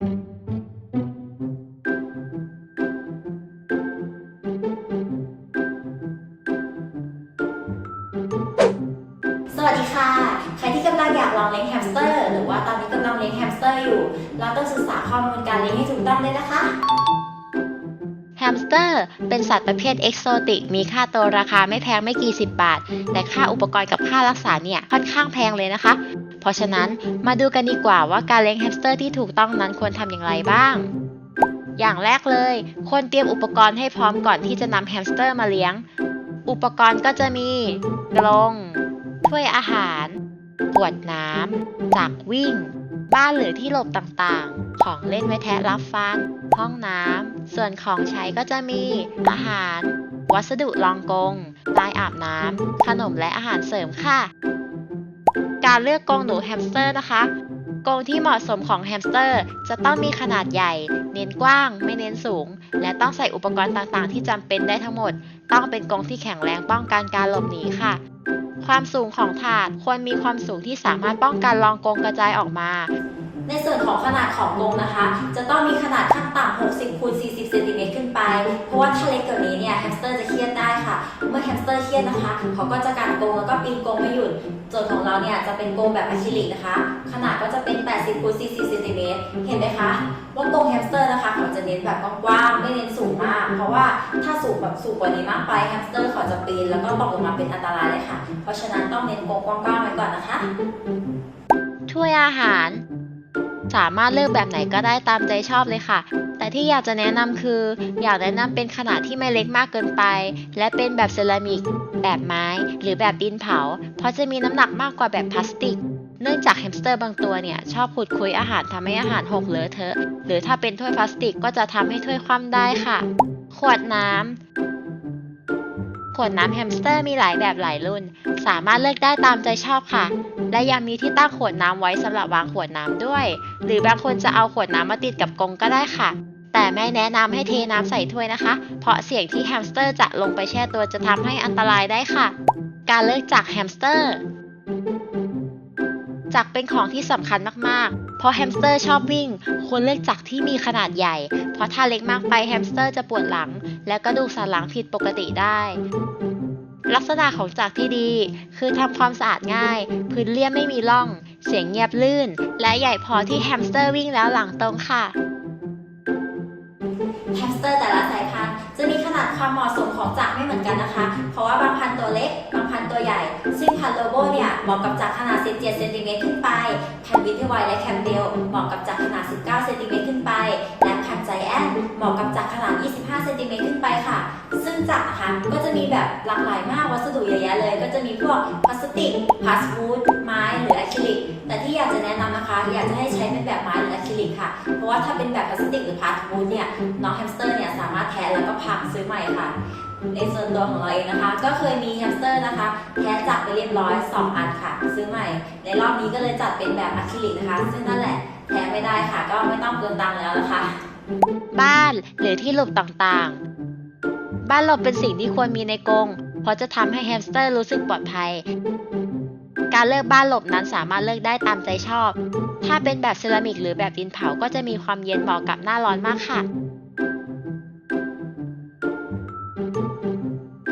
สวัสดีค่ะ ใครที่กำลังอยากลองเลี้ยงแฮมสเตอร์ หรือว่าตอนนี้กำลังเลี้ยงแฮมสเตอร์อยู่ เราต้องศึกษาข้อมูลการเลี้ยงให้ถูกต้องเลยนะคะ แฮมสเตอร์ เป็นสัตว์ประเภทเอกโซติก มีค่าตัวราคาไม่แพงไม่กี่สิบบาท แต่ค่าอุปกรณ์กับค่ารักษาเนี่ยค่อนข้างแพงเลยนะคะ เพราะฉะนั้นมาดูกันดีกว่าว่าการเลี้ยงแฮมสเตอร์ที่ถูกต้องนั้นควรทำอย่างไรบ้าง อย่างแรกเลย ควรเตรียมอุปกรณ์ให้พร้อมก่อนที่จะนำแฮมสเตอร์มาเลี้ยง อุปกรณ์ก็จะมีกรงถ้วยอาหารขวดน้ำจักรวิ่ง บ้านหรือที่หลบต่างๆ ของเล่นไว้แทะรับฟัน ห้องน้ำ ส่วนของใช้ก็จะมีอาหาร วัสดุรองกงลายอาบน้ำ ขนมและอาหารเสริมค่ะ การเลือกกรงหนูแฮมสเตอร์นะคะกรงที่เหมาะสมของแฮมสเตอร์ จะต้องมีขนาดใหญ่ เน้นกว้าง ไม่เน้นสูง และต้องใส่อุปกรณ์ต่างๆ ที่จำเป็นได้ทั้งหมด ต้องเป็นกรงที่แข็งแรงป้องกันการหลบหนีค่ะ ความสูงของถาดควรมีความสูงที่สามารถป้องกันรองกรงกระจายออกมา ในส่วนของขนาดของกรงนะคะ จะต้องมีขนาดขั้นต่ำ60คูณ40เซนติเมตรขึ้นไป เพราะว่าถ้าเล็กกว่านี้เนี่ยแฮมสเตอร์จะ มื่อแฮมสเตอร์เครียดนะคะเขาก็จะกัดกรงแล้วก็ปีนกรงไม่หยุดส่วนของเราเนี่ยจะเป็นกรงแบบอะคริลิกนะคะ ขนาดก็จะเป็น 80คูณ40เซนติเมตรเห็นไหมคะว่ากรงแฮมสเตอร์นะคะเขาจะเน้นแบบกว้างๆไม่เน้นสูงมาก เพราะว่าถ้าสูงแบบสูงกว่านี้มากไปแฮมสเตอร์เขาจะปีนแล้วก็ตกลงมาเป็นอันตรายเลยค่ะ เพราะฉะนั้นต้องเน้นกรงกว้างๆไว้ก่อนนะคะ ถ้วยอาหาร สามารถเลือกแบบไหนก็ได้ตามใจชอบเลยค่ะ แต่ที่อยากจะแนะนำคือ อยากแนะนำเป็นขนาดที่ไม่เล็กมากเกินไป และเป็นแบบเซรามิก แบบไม้ หรือแบบดินเผา เพราะจะมีน้ำหนักมากกว่าแบบพลาสติกเนื่องจากแฮมสเตอร์บางตัวเนี่ย ชอบขุดคุยอาหารทำให้อาหารหกเลอะเทอะ หรือถ้าเป็นถ้วยพลาสติกก็จะทำให้ถ้วยคว่ำได้ค่ะ ขวดน้ำ ขวดน้ำแฮมสเตอร์มีหลายแบบหลายรุ่น สามารถเลือกได้ตามใจชอบค่ะ และยังมีที่ตั้งขวดน้ำไว้สำหรับวางขวดน้ำด้วย หรือบางคนจะเอาขวดน้ำมาติดกับกรงก็ได้ค่ะ แต่ไม่แนะนำให้เทน้ำใส่ถ้วยนะคะ เพราะเสี่ยงที่แฮมสเตอร์จะลงไปแช่ตัวจะทำให้อันตรายได้ค่ะ การเลือกจากแฮมสเตอร์จักเป็นของที่สำคัญมากๆ เพราะแฮมสเตอร์ชอบวิ่ง ควรเลือกจักรที่มีขนาดใหญ่ เพราะถ้าเล็กมากไปแฮมสเตอร์จะปวดหลัง และกระดูกสันหลังผิดปกติได้ ลักษณะของจักรที่ดี คือทำความสะอาดง่าย พื้นเรียบไม่มีร่อง เสียงเงียบลื่น และใหญ่พอที่แฮมสเตอร์วิ่งแล้วหลังตรงค่ะ แฮมสเตอร์แต่ละสายพันธุ์จะ นาดความเหมาะสมของจักรไม่เหมือนกันนะคะ เพราะว่าบางพันธุ์ตัวเล็ก บางพันธุ์ตัวใหญ่ ซึ่งพันธุ์โลโบเนี่ยเหมาะกับจักรขนาด 17 เซนติเมตรขึ้นไป พันธุ์วิทเทอร์ไวท์และแคมเดลเหมาะกับจักรขนาด 19 เซนติเมตรขึ้นไป เหมาะกับจักรขนาด 25 เซนติเมตรขึ้นไปค่ะ ซึ่งจักรนะคะก็จะมีแบบหลากหลายมากวัสดุเยอะแยะเลย ก็จะมีพวกพลาสติกพลาสวูดไม้หรืออะคริลิก แต่ที่อยากจะแนะนำนะคะ อยากจะให้ใช้เป็นแบบไม้หรืออะคริลิกค่ะ เพราะว่าถ้าเป็นแบบพลาสติกหรือพลาสวูดเนี่ยน้องแฮมสเตอร์เนี่ยสามารถแทะแล้วก็พังซื้อใหม่ค่ะในส่วนตัวของเราเองนะคะ ก็เคยมีแฮมสเตอร์นะคะแทะจับไปเรียบร้อย 2 อันค่ะ ซื้อใหม่ ในรอบนี้ก็เลยจัดเป็นแบบอะคริลิกนะคะ ซึ่งนั่นแหละแทะไม่ได้ค่ะ ก็ไม่ต้องเปลืองตังค์แล้วนะคะ บ้านหรือที่หลบต่างๆ บ้านหลบเป็นสิ่งที่ควรมีในกรงเพราะจะทำให้แฮมสเตอร์รู้สึกปลอดภัย การเลือกบ้านหลบนั้นสามารถเลือกได้ตามใจชอบ ถ้าเป็นแบบเซรามิกหรือแบบดินเผาก็จะมีความเย็นเหมาะกับหน้าร้อนมากค่ะ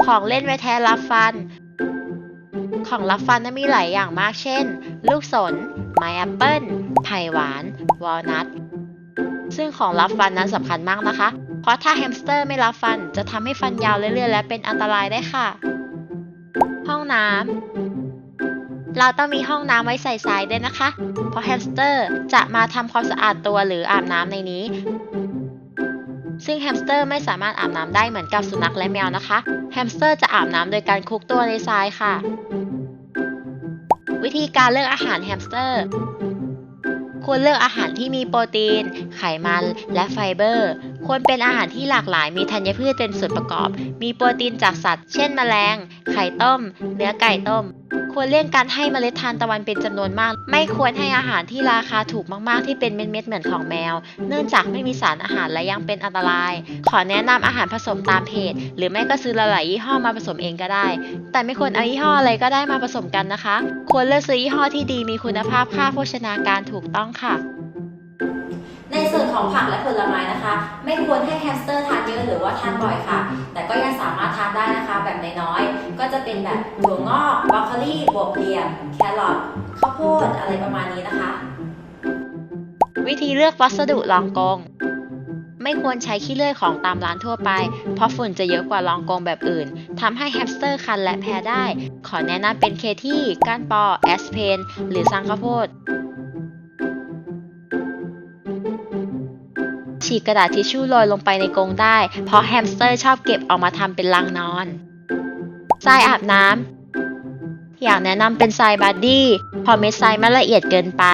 ของเล่นไว้แทนรับฟัน ของรับฟันนั้นมีหลายอย่างมากเช่น ลูกสน ไม้แอปเปิลไผ่หวาน วอลนัท ซึ่งของรับฟันนั้นสำคัญมากนะคะ เพราะถ้าแฮมสเตอร์ไม่รับฟัน จะทำให้ฟันยาวเรื่อยๆ และเป็นอันตรายได้ค่ะ ห้องน้ำเราต้องมีห้องน้ำไว้ใส่ทรายด้วยนะคะ เพราะแฮมสเตอร์จะมาทำความสะอาดตัวหรืออาบน้ำในนี้ ซึ่งแฮมสเตอร์ไม่สามารถอาบน้ำได้เหมือนกับสุนัขและแมวนะคะ แฮมสเตอร์จะอาบน้ำโดยการคลุกตัวในทรายค่ะ วิธีการเลือกอาหารแฮมสเตอร์ ควรเลือกอาหารที่มีโปรตีน ไขมัน และไฟเบอร์ ควรเป็นอาหารที่หลากหลาย มีธัญพืชเป็นส่วนประกอบ มีโปรตีนจากสัตว์ เช่นแมลง ไข่ต้ม เนื้อไก่ต้ม ควรเลี่ยงการให้เมล็ดทานตะวันเป็นจำนวนมาก ไม่ควรให้อาหารที่ราคาถูกมากๆ ที่เป็นเม็ดๆเหมือนของแมว เนื่องจากไม่มีสารอาหารและยังเป็นอันตราย ขอแนะนำอาหารผสมตามเพจ หรือไม่ก็ซื้อหลายๆยี่ห้อมาผสมเองก็ได้ แต่ไม่ควรเอายี่ห้ออะไรก็ได้มาผสมกันนะคะ ควรเลือกซื้อยี่ห้อที่ดี มีคุณภาพค่าโภชนาการถูกต้องค่ะ ในส่วนของผักและผลไม้นะคะ ไม่ควรให้แฮมสเตอร์ทานเยอะหรือว่าทานบ่อยค่ะ แต่ก็ยังสามารถทานได้นะคะแบบน้อยๆก็จะเป็นแบบถั่วงอกบรอกโคลีบวบเหลี่ยมแครอทข้าวโพดอะไรประมาณนี้นะคะ วิธีเลือกวัสดุรองกงไม่ควรใช้ขี้เลื่อยของตามร้านทั่วไป เพราะฝุ่นจะเยอะกว่ารองกงแบบอื่นทำให้แฮมสเตอร์คันและแพ้ได้ ขอแนะนำเป็นเคที่ ก้านปอ แอสเพน หรือซังข้าวโพด ฉีกกระดาษทิชชู่โรยลงไปในกรงได้ เพราะแฮมสเตอร์ชอบเก็บเอามาทำเป็นรังนอนทรายอาบน้ำอยากแนะนำเป็นทรายบัดดี้เพอเม็ดทรายไม่ละเอียดเกินไป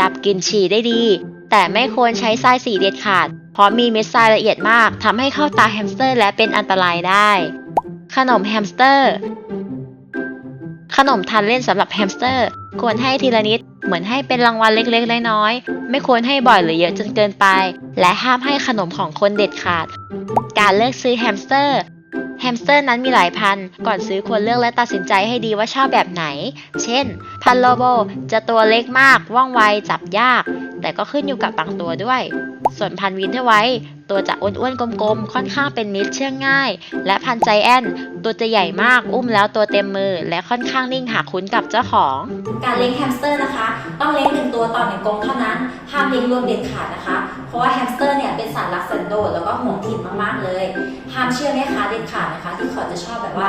ดับกลิ่นฉี่ได้ดี แต่ไม่ควรใช้ทรายสีเด็ดขาด เพราะมีเม็ดทรายละเอียดมากทำให้เข้าตาแฮมสเตอร์และเป็นอันตรายได้ ขนมแฮมสเตอร์ ขนมทานเล่นสำหรับแฮมสเตอร์ ควรให้ทีละนิด เหมือนให้เป็นรางวัลเล็กๆ น้อยๆ ไม่ควรให้บ่อยหรือเยอะจนเกินไป และห้ามให้ขนมของคนเด็ดขาด การเลือกซื้อแฮมสเตอร์แฮมสเตอร์นั้นมีหลายพัน ก่อนซื้อควรเลือกและตัดสินใจให้ดีว่าชอบแบบไหน เช่น พันโลโบจะตัวเล็กมาก ว่องไว จับยาก แต่ก็ขึ้นอยู่กับบางตัวด้วย ส่วนพันวินเทอร์ไวท์ตัวจะอ้วนๆกลมๆ ค่อนข้างเป็นมิตรเชื่องง่าย และพันใจแอนตัวจะใหญ่มากอุ้มแล้วตัวเต็มมือ และค่อนข้างนิ่งหากคุ้นกับเจ้าของ การเลี้ยงแฮมสเตอร์นะคะ ต้องเลี้ยงหนึ่งตัวต่อหนึ่งกรงเท่านั้นห้ามเลี้ยงรวมเด็ดขาดนะคะ เพราะว่าแฮมสเตอร์เนี่ยเป็นสัตว์รักสันโดษแล้วก็ห่วงถิ่นมากๆเลยห้ามเชื่อแม่ค้าเด็ดขาดนะคะ ที่ขาจะชอบแบบว่า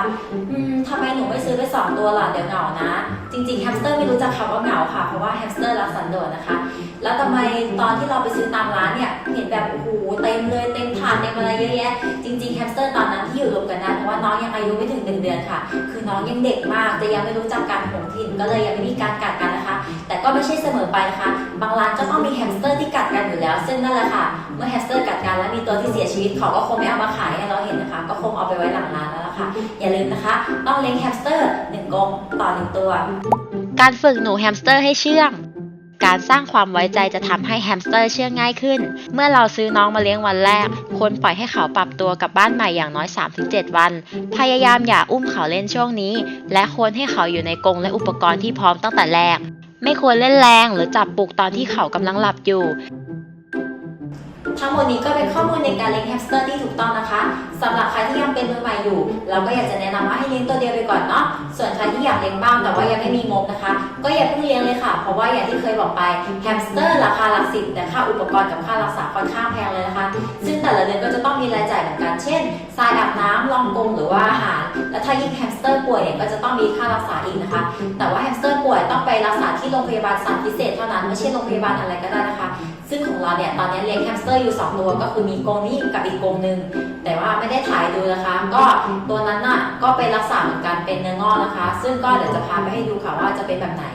อืมทำไมหนูไม่ซื้อไปสองตัวล่ะเดี๋ยวเหงานะ จริงๆแฮมสเตอร์ไม่รู้จักคำว่าเหงาค่ะเพราะว่าแฮมสเตอร์รักสันโดษนะคะ แล้วทำไมตอนที่เราไปซื้อตามร้านเนี่ยเห็นแบบโอ้โหเต็มเลยเต็มถาดเต็มอะไรเยอะแยะ จริงๆแฮมสเตอร์ตอนนั้นที่อยู่รวมกันนะเพราะว่าน้องยังอายุไม่ถึงหนึ่งเดือนค่ะ คือน้องยังเด็กมากจะยังไม่รู้จักการห่วงถิ่นก็เลยยังไม่มีการกัดกันนะคะ แต่ก็ไม่ใช่เสมอไปนะคะ บางร้านก็ต้องมีแฮมสเตอร์ที่กัดกันอยู่แล้ว ซึ่งนั่นแหละค่ะ เมื่อแฮมสเตอร์กัดกันแล้วมีตัวที่เสียชีวิตเขาก็คงไม่เอามาขายให้เราเห็นนะคะ ก็คงเอาไปไว้หลังร้านแล้วล่ะค่ะ อย่าลืมนะคะ ต้องเลี้ยงแฮมสเตอร์หนึ่งกรงต่อหนึ่งตัว การฝึกหนูแฮมสเตอร์ให้เชื่อง การสร้างความไว้ใจจะทำให้แฮมสเตอร์เชื่องง่ายขึ้น เมื่อเราซื้อน้องมาเลี้ยงวันแรก ควรปล่อยให้เขาปรับตัวกับบ้านใหม่อย่างน้อย 3-7 วัน พยายามอย่าอุ้มเขาเล่นช่วงนี้ และควรให้เขาอยู่ในกรงและอุปกรณ์ที่พร้อมตั้งแต่แรก ไม่ควรเล่นแรงหรือจับปลุกตอนที่เขากำลังหลับอยู่ ทั้งหมดนี้ก็เป็นข้อมูลในการเลี้ยงแฮมสเตอร์ที่ถูกต้องนะคะสำหรับใครที่ยังเป็นมือใหม่อยู่ เราก็อยากจะแนะนำว่าให้เลี้ยงตัวเดียวไปก่อนเนาะ ส่วนใครที่อยากเลี้ยงบ้างแต่ว่ายังไม่มีงบนะคะ ก็อย่าเพิ่งเลี้ยงเลยค่ะ เพราะว่าอย่างที่เคยบอกไปแฮมสเตอร์ราคาหลักสิบแต่ค่าอุปกรณ์กับค่ารักษาค่อนข้างแพงเลยนะคะ ซึ่งแต่ละเดือนก็จะต้องมีรายจ่ายเหมือนกัน เช่นทรายอาบน้ำรองกรงหรือว่าอาหาร และถ้ายิ่งแฮมสเตอร์ป่วยเนี่ยก็จะต้องมีค่ารักษาอีกนะคะ แต่ว่าแฮมสเตอร์ป่วยต้องไปรักษาที่โรงพยาบาลสัตว์พิเศษเท่านั้นไม่ใช่โรงพยาบาลอะไรก็ได้นะคะ ซึ่งของเราเนี่ยตอนนี้เลี้ยงแฮมสเตอร์อยู่2ตัวก็คือมีกรงนี้กับอีกกรงหนึ่งแต่ว่าไม่ได้ถ่ายดูนะคะ ก็ตัวนั้นน่ะก็ไปรักษาเหมือนกันเป็นเนื้องอกนะคะ ซึ่งก็เดี๋ยวจะพาไปให้ดูค่ะว่าจะเป็นแบบไหน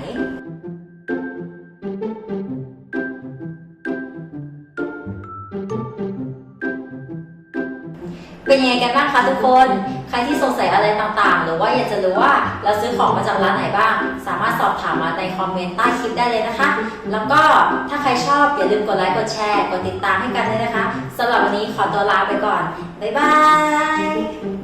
เป็นยังไงกันบ้างคะทุกคน ใครที่สงสัยอะไรต่างๆ หรือว่าอยากจะรู้ว่าเราซื้อของมาจากร้านไหนบ้าง สามารถสอบถามมาในคอมเมนต์ใต้คลิปได้เลยนะคะ แล้วก็ถ้าใครชอบอย่าลืมกดไลค์กดแชร์กดติดตามให้กันด้วยนะคะสำหรับวันนี้ขอตัวลาไปก่อนบ๊ายบาย